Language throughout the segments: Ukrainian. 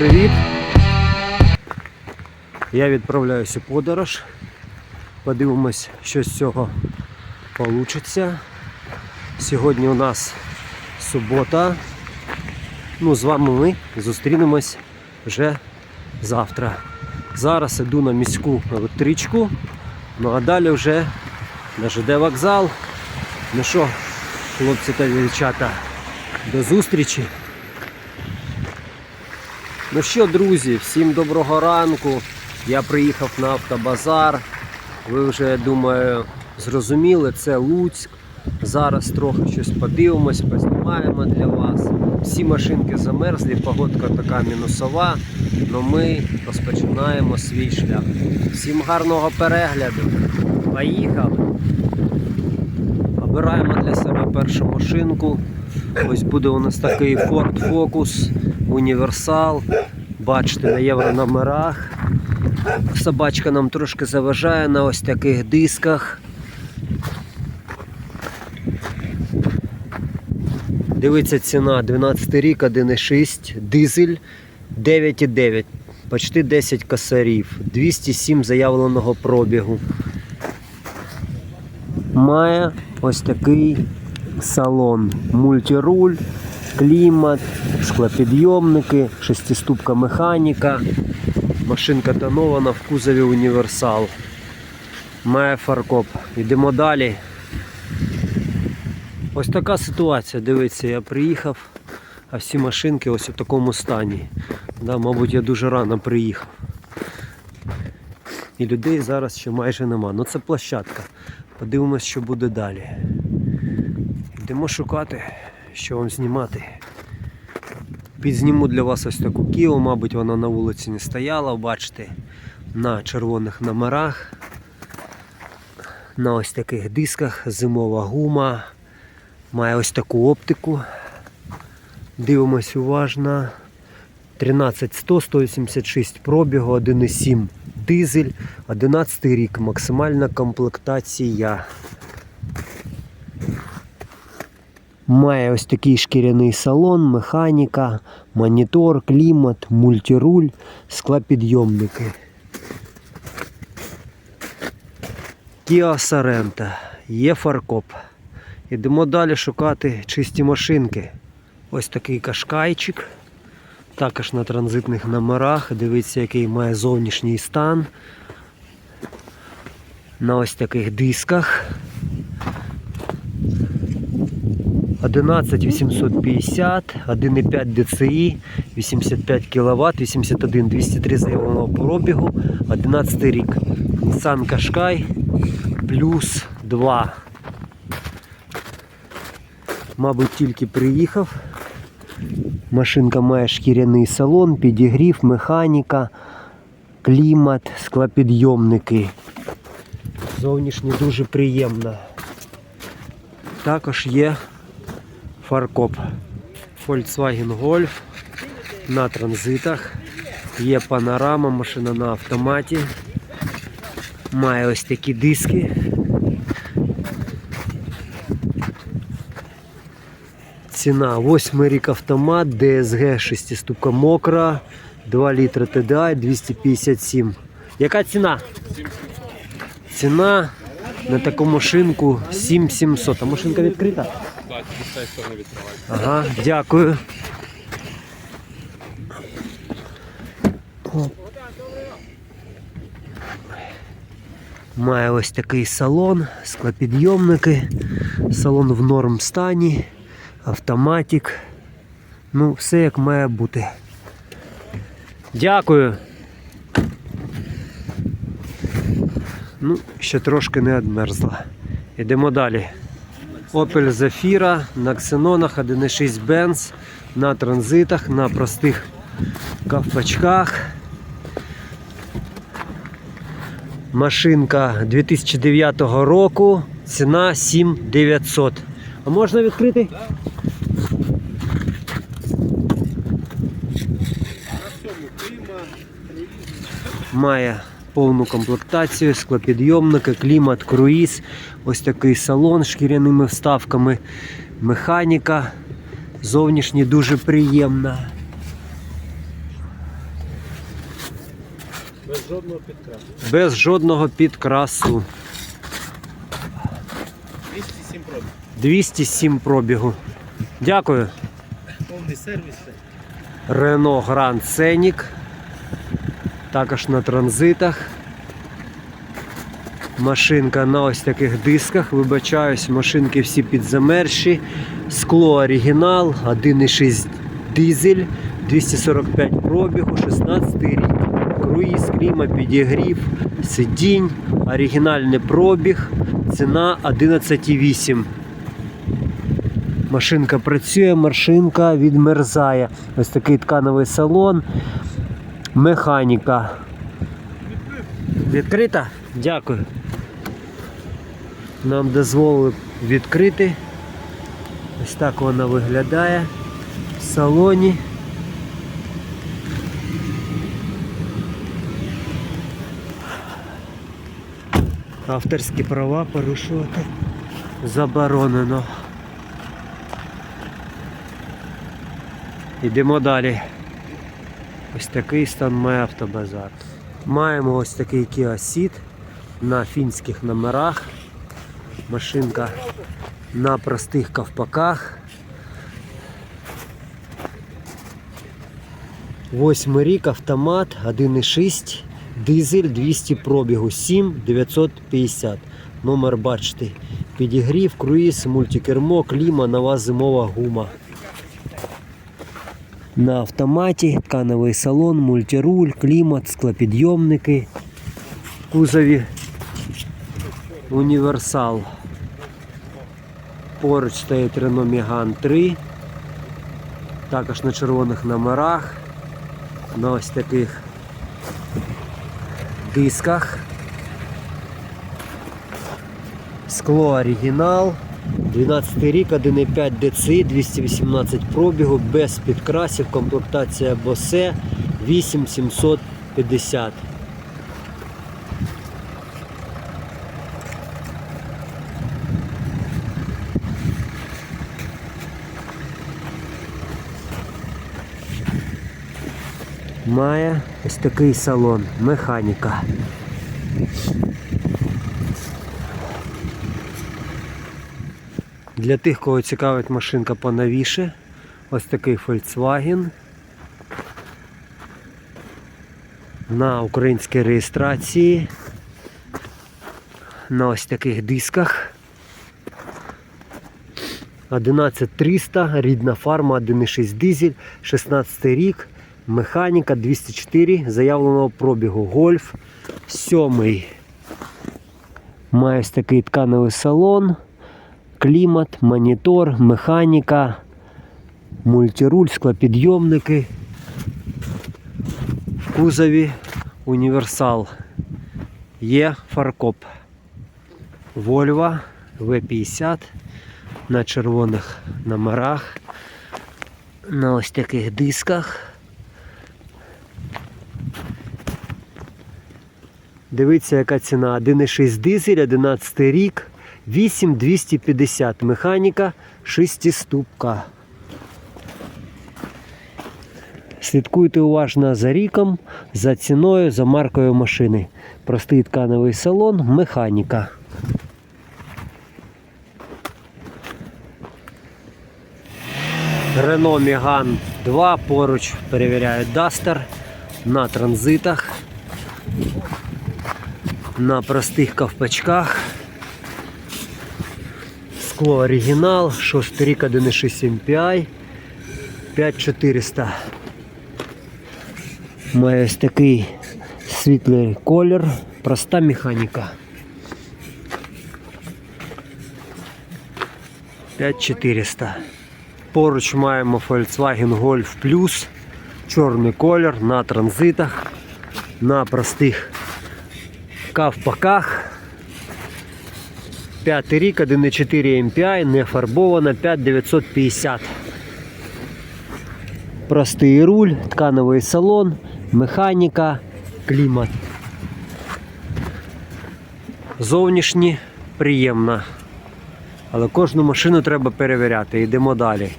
привіт! Я відправляюся у подорож. Подивимось, що з цього вийде. Сьогодні у нас субота. Ну, з вами ми зустрінемось вже завтра. Зараз іду на міську електричку, ну а далі вже на ЖД вокзал. Ну що, хлопці та дівчата, до зустрічі. Ну що, друзі, всім доброго ранку. Я приїхав на автобазар. Ви вже, думаю, зрозуміли, це Луцьк. Зараз трохи щось подивимось, познімаємо для вас. Всі машинки замерзлі, погодка така мінусова, але ми розпочинаємо свій шлях. Всім гарного перегляду. Поїхали! Обираємо для себе першу машинку. Ось буде у нас такий Ford Focus універсал. Бачите, на єврономерах. Собачка нам трошки заважає на ось таких дисках. Дивиться ціна 12 рік, 1,6, дизель 9,9, почти 10 косарів, 207 заявленого пробігу. Має ось такий салон. Мультируль, клімат, склопідйомники, шестиступка механіка. Машинка тонована в кузові універсал. Має фаркоп. Йдемо далі. Ось така ситуація. Дивіться, я приїхав, а всі машинки ось у такому стані. Да, мабуть, я дуже рано приїхав. І людей зараз ще майже нема. Ну це площадка. Подивимось, що буде далі. Йдемо шукати, що вам знімати. Підзніму для вас ось таку Кіо, мабуть, вона на вулиці не стояла, бачите, на червоних номерах. На ось таких дисках зимова гума. Має ось таку оптику. Дивимось уважно. 13100, 186 пробігу, 1,7 дизель, 11 рік, максимальна комплектація. Має ось такий шкіряний салон, механіка, монітор, клімат, мультируль, склопідйомники. Kia Sorento, є фаркоп. Йдемо далі шукати чисті машинки. Ось такий кашкайчик. Також на транзитних номерах. Дивіться, який має зовнішній стан. На ось таких дисках. 11850, 1,5 DCI, 85 кВт, 81 203 заявленого пробігу, 11 рік. Nissan Qashqai плюс 2. Мабуть, тільки приїхав. Машинка має шкіряний салон, підігрів, механіка, клімат, склопідйомники. Зовнішнє дуже приємно. Також є фаркоп. Volkswagen Golf на транзитах. Є панорама, машина на автоматі. Має ось такі диски. Ціна 8 рік автомат, DSG 6 ступка мокра, 2 літри TDI 257. Яка ціна? Ціна на таку машинку 7700. А машинка відкрита? Так, з цієї сторони відкривай. Ага, дякую. Має ось такий салон, склопідйомники, салон в норм стані, автоматик. Ну, все як має бути. Дякую. Ну, ще трошки не одмерзла. Йдемо далі. Opel Zafira на ксенонах 1.6 Benz, на транзитах, на простих ковпачках. Машинка 2009 року, ціна 7900. А можна відкрити? Має повну комплектацію, склопідйомники, клімат, круїз, ось такий салон з шкіряними вставками, механіка. Зовнішнє дуже приємна. жодного підкрасу. Без жодного підкрасу. 207 пробів. 207 пробігу. Дякую. Повний сервіс. Renault Grand Scenic. Також на транзитах. Машинка на ось таких дисках. Вибачаюсь, машинки всі підзамерші. Скло оригінал, 1,6 дизель, 245 пробігу, 16 рік. Круїз, кліма, підігрів, сидінь, оригінальний пробіг, ціна 11,8. Машинка працює, машинка відмерзає. Ось такий ткановий салон. Механіка. Відкрита? Дякую. Нам дозволили відкрити. Ось так вона виглядає в салоні. Авторські права порушувати заборонено. Йдемо далі. Ось такий стан має автобазар. Маємо ось такий Kia Ceed на фінських номерах. Машинка на простих ковпаках. Восьмий рік автомат 1,6, дизель 200 пробігу, 7 950. Номер бачите. Підігрів, круїз, мультикермо, кліма, нова зимова гума. На автоматі, ткановий салон, мультируль, клімат, склопідйомники. Кузові універсал. Поруч стоїть Renault Megane 3. Також на червоних номерах. На ось таких дисках. Скло оригінал. 12 рік, 1,5 DCI, 218 пробігу, без підкрасів, комплектація Bose 8750. Має ось такий салон, механіка. Для тих, кого цікавить машинка поновіше, ось такий Volkswagen. На українській реєстрації. На ось таких дисках. 11300, рідна фарма, 1,6 дизель, 16 рік, механіка 204 заявленого пробігу. Гольф 7. Має ось такий ткановий салон клімат, монітор, механіка, мультируль, склопідйомники. В кузові універсал. Є фаркоп. Volvo V50 на червоних номерах, на ось таких дисках. Дивіться, яка ціна. 1,6 дизель, 11 рік, 8250 механіка, шестиступка. Слідкуйте уважно за ріком, за ціною, за маркою машини. Простий ткановий салон, механіка. Renault Megane 2 поруч перевіряють Duster на транзитах, на простих ковпачках. Скло оригінал, 6 рік 1,6 MPI, 5400. Має ось такий світлий колір, проста механіка. 5400. Поруч маємо Volkswagen Golf Plus, чорний колір на транзитах, на простих кавпаках. П'ятий рік, 1,4 MPI, не фарбована, 5950. Простий руль, ткановий салон, механіка, клімат. Зовнішні приємна. Але кожну машину треба перевіряти. Йдемо далі.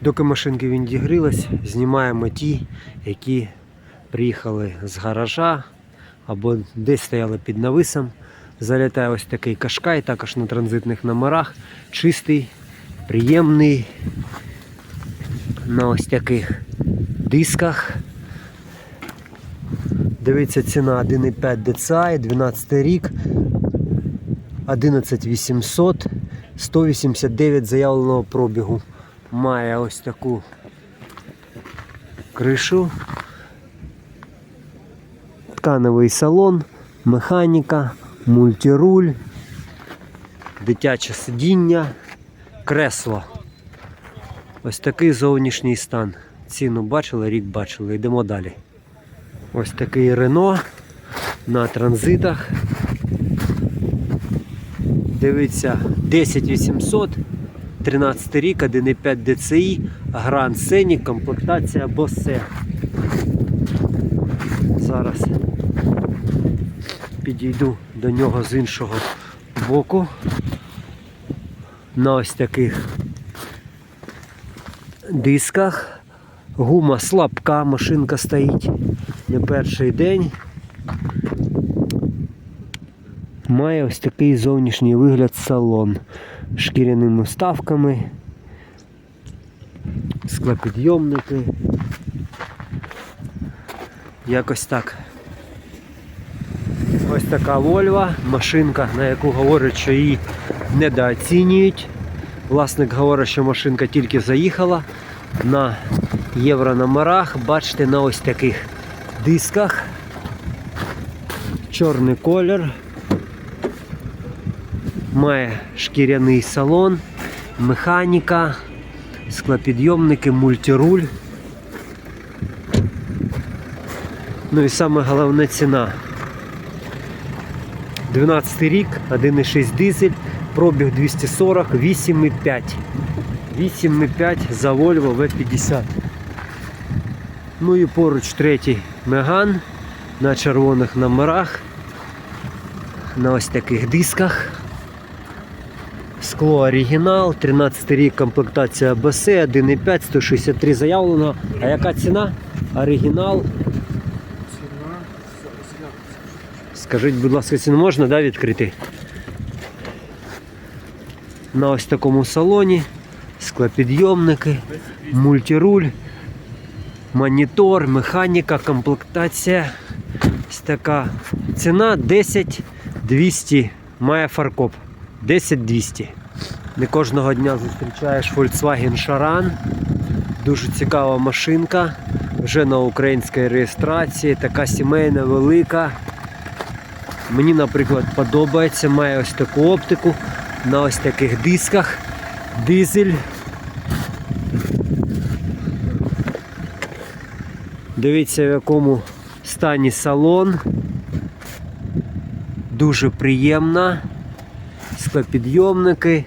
Доки машинки відігрілись, знімаємо ті, які приїхали з гаража або десь стояли під нависом. Залітає ось такий кашкай, також на транзитних номерах. Чистий, приємний. На ось таких дисках. Дивіться, ціна 1,5 DCI, 12 рік, 11800, 189 заявленого пробігу. Має ось таку кришу. Тканевий салон, механіка, мультируль, дитяче сидіння, кресло. Ось такий зовнішній стан. Ціну бачили, рік бачили. Йдемо далі. Ось такий Рено на транзитах. Дивіться, 10800, 13 рік, 1,5 DCI, Grand Scenic, комплектація Bose. Зараз підійду до нього з іншого боку. На ось таких дисках. Гума слабка, машинка стоїть не перший день. Має ось такий зовнішній вигляд салон з шкіряними вставками, склопідйомники. Якось так. Ось така Volvo, машинка, на яку говорять, що її недооцінюють. Власник говорить, що машинка тільки заїхала на єврономерах. Бачите, на ось таких дисках. Чорний колір. Має шкіряний салон, механіка, склопідйомники, мультируль. Ну і саме головне ціна. 12 рік, 1,6 дизель, пробіг 240, 8,5. 8,5 за Volvo V50. Ну і поруч третій Меган на червоних номерах. На ось таких дисках. Скло оригінал, 13 рік комплектація БС, 1,5, 163 заявлено. А яка ціна? Оригінал. Скажіть, будь ласка, ціну можна да, відкрити? На ось такому салоні. Склопідйомники, мультируль, монітор, механіка, комплектація. Ось така ціна 10 200 має фаркоп. 10 200. Не кожного дня зустрічаєш Volkswagen Charan. Дуже цікава машинка. Вже на українській реєстрації. Така сімейна, велика. Мені, наприклад, подобається. Має ось таку оптику на ось таких дисках. Дизель. Дивіться, в якому стані салон. Дуже приємна. Склопідйомники.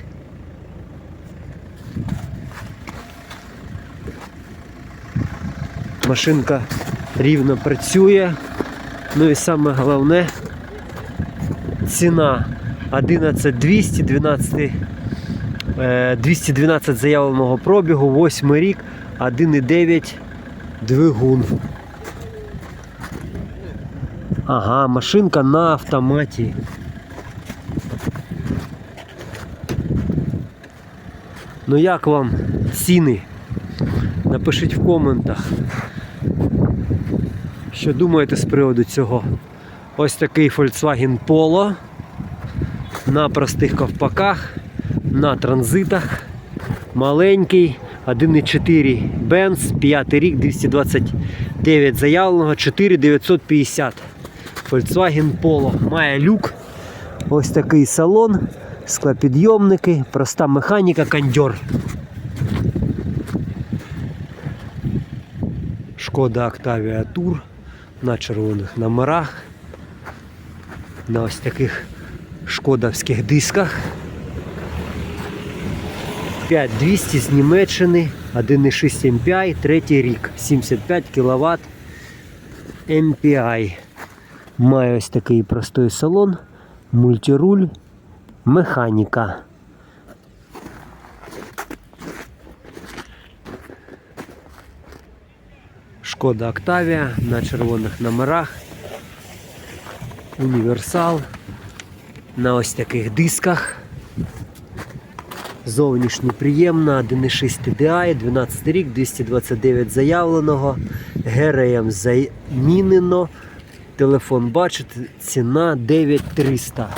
Машинка рівно працює. Ну і саме головне ціна 11200, 12 е, 212 заявленого пробігу, 8 рік, 1,9 двигун. Ага, машинка на автоматі. Ну як вам ціни? Напишіть в коментах, що думаєте з приводу цього. Ось такий Volkswagen Polo на простих ковпаках, на транзитах. Маленький, 1,4 Benz, 5 рік, 229 заявленого, 4950. Volkswagen Polo. Має люк. Ось такий салон, склопідйомники, проста механіка, кондьор. Шкода Octavia Tour на червоних номерах. На ось таких шкодовських дисках. 5200 з Німеччини, 1,6 MPI, третій рік, 75 кВт MPI. Має ось такий простий салон, мультируль, механіка. Шкода Октавія на червоних номерах. Універсал на ось таких дисках. Зовнішній приємно, 1.6 TDI, 12 рік, 229 заявленого, ГРМ замінено. Телефон бачите, ціна 9300.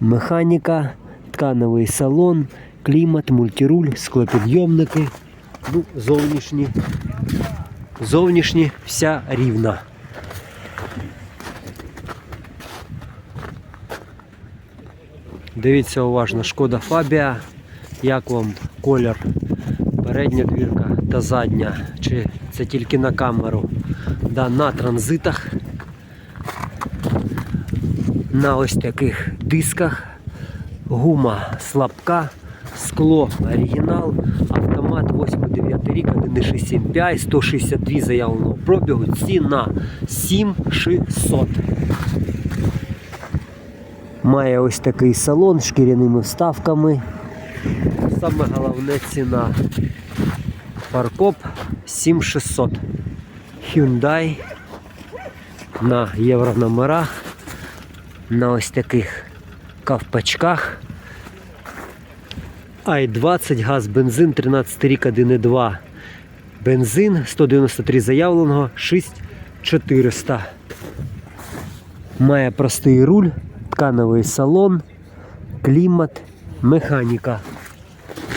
Механіка, ткановий салон, клімат, мультируль, склопідйомники. Ну, зовнішні. Зовнішні вся рівна. Дивіться уважно, шкода Фабія. Як вам колір? Передня двірка та задня. Чи це тільки на камеру? Да, на транзитах. На ось таких дисках. Гума слабка, скло оригінал, автомат 8-9 рік, 1.6 MPI, 162 заявленого пробігу, ціна 7600. Має ось такий салон з шкіряними вставками. Саме головне ціна. Фаркоп 7600. Hyundai на єврономерах. На ось таких ковпачках. i20, газ, бензин, 13 рік 1,2. Бензин 193 заявленого, 6400. Має простий руль, ткановий салон, клімат, механіка.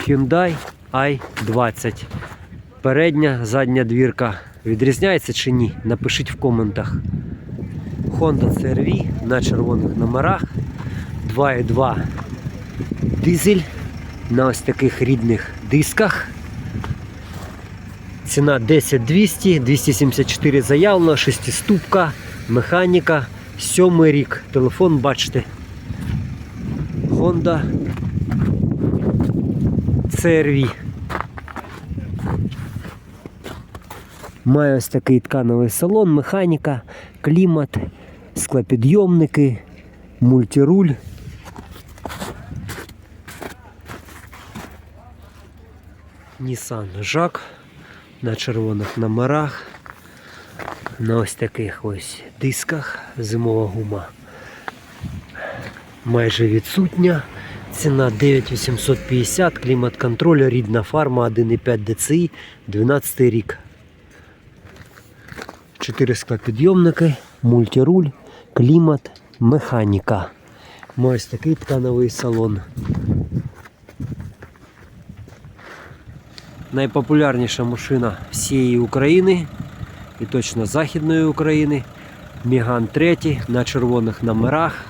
Hyundai i20. Передня, задня двірка відрізняється чи ні? Напишіть в коментах. Honda CR-V на червоних номерах. 2.2 дизель на ось таких рідних дисках. Ціна 10200, 274 заявлено, 6 механіка, 7 рік. Телефон бачите. Honda CR-V. Має ось такий ткановий салон, механіка, клімат, склопідйомники, мультируль. Nissan Жак на червоних номерах. На ось таких ось дисках зимова гума. Майже відсутня. Ціна 9850, клімат-контроль, рідна фарма 1,5 DCI, 12 рік. 4 склопідйомники, мультируль, клімат, механіка. Має ось такий ткановий салон. Найпопулярніша машина всієї України і точно Західної України. Міган 3 на червоних номерах.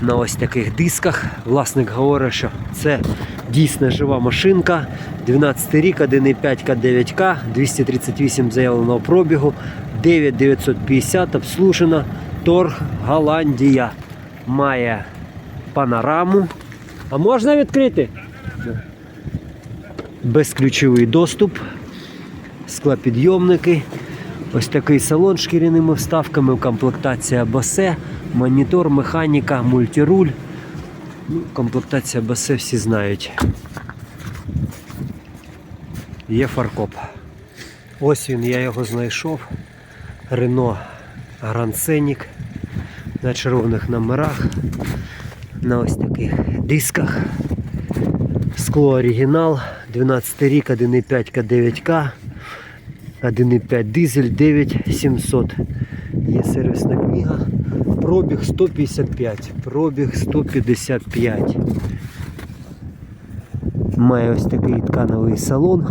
На ось таких дисках. Власник говорить, що це дійсно жива машинка. 12 рік, 1,5 К9К, 238 заявленого пробігу, 9950 обслужена. Торг Голландія. Має панораму. А можна відкрити? Безключовий доступ, склопідйомники, ось такий салон з шкіряними вставками, комплектація басе, монітор, механіка, мультируль. Ну, комплектація басе всі знають. Є фаркоп. Ось він, я його знайшов. Рено Scenic на червоних номерах, на ось таких дисках. Скло оригінал, 12 рік, 1,5 К9К, 1,5 дизель, 9700. Є сервісна книга. Пробіг 155. Пробіг 155. Має ось такий ткановий салон,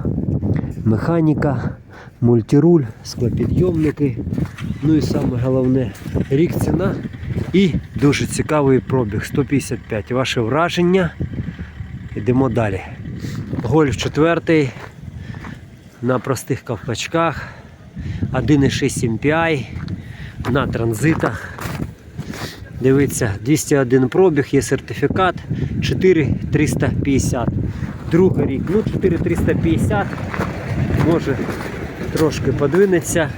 механіка, мультируль, склопідйомники. Ну і саме головне рік ціна і дуже цікавий пробіг 155. Ваше враження. Йдемо далі. Гольф 4 на простих ковпачках, 1,6 MPI на транзитах. Дивіться, 201 пробіг, є сертифікат 4350. Другий рік, ну 4350, може трошки подвинеться.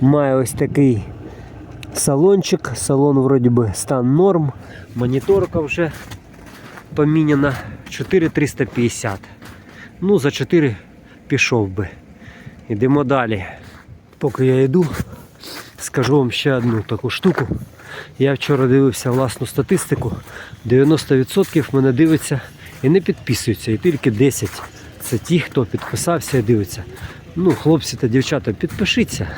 Має ось такий салончик. Салон вроді би стан норм, моніторка вже поміняна 4350. Ну, за 4 пішов би. Йдемо далі. Поки я йду, скажу вам ще одну таку штуку. Я вчора дивився власну статистику. 90% мене дивиться і не підписуються, і тільки 10 це ті, хто підписався і дивиться. Ну, хлопці та дівчата, підпишіться.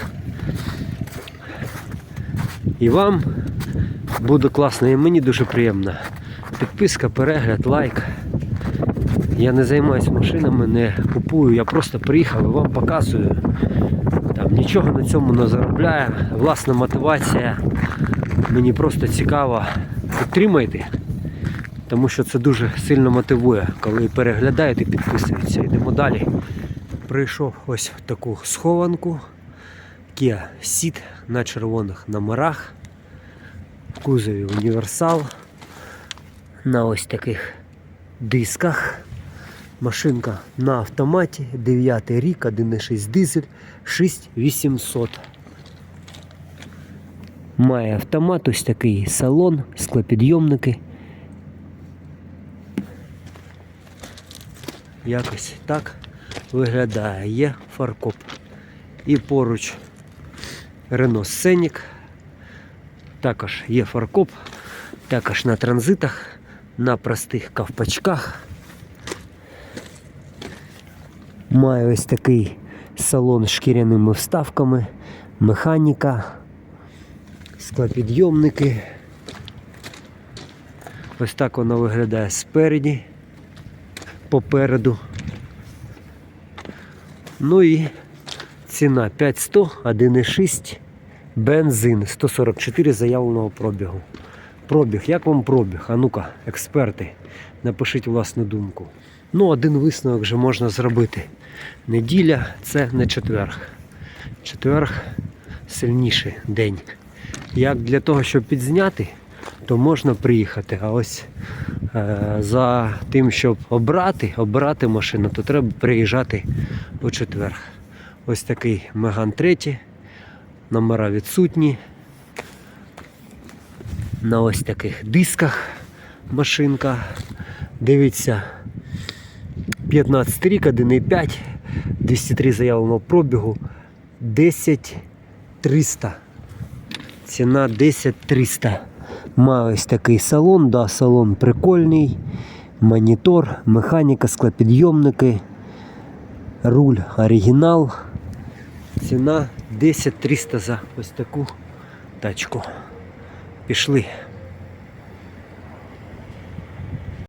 І вам буде класно, і мені дуже приємно. Підписка, перегляд, лайк. Я не займаюся машинами, не купую, я просто приїхав і вам показую. Там нічого на цьому не заробляю. Власна мотивація. Мені просто цікаво. Підтримайте, тому що це дуже сильно мотивує, коли переглядають і підписуються. Йдемо далі. Прийшов ось в таку схованку. Kia Ceed на червоних номерах. В кузові універсал. На ось таких дисках. Машинка на автоматі, 9 рік, 1,6 дизель, 6800. Має автомат, ось такий салон, склопідйомники. Якось так виглядає. Є фаркоп. І поруч Renault Scenic. Також є фаркоп, також на транзитах, на простих ковпачках. Має ось такий салон з шкіряними вставками, механіка, склопідйомники. Ось так воно виглядає спереді, попереду. Ну і ціна 5100, 1,6, бензин 144 заявленого пробігу. Пробіг, як вам пробіг? А ну-ка, експерти, напишіть власну думку. Ну, один висновок вже можна зробити. Неділя це не четверг. Четверг сильніший день. Як для того, щоб підзняти, то можна приїхати. А ось е, за тим, щоб обрати, обирати машину, то треба приїжджати у четверг. Ось такий Меган 3. Номера відсутні. На ось таких дисках машинка. Дивіться, 15 рік, 1,5, 203 заявленого пробігу, 10 300. Ціна 10 300. Має ось такий салон, да, салон прикольний, монітор, механіка, склопідйомники, руль оригінал. Ціна 10 300 за ось таку тачку. Пішли.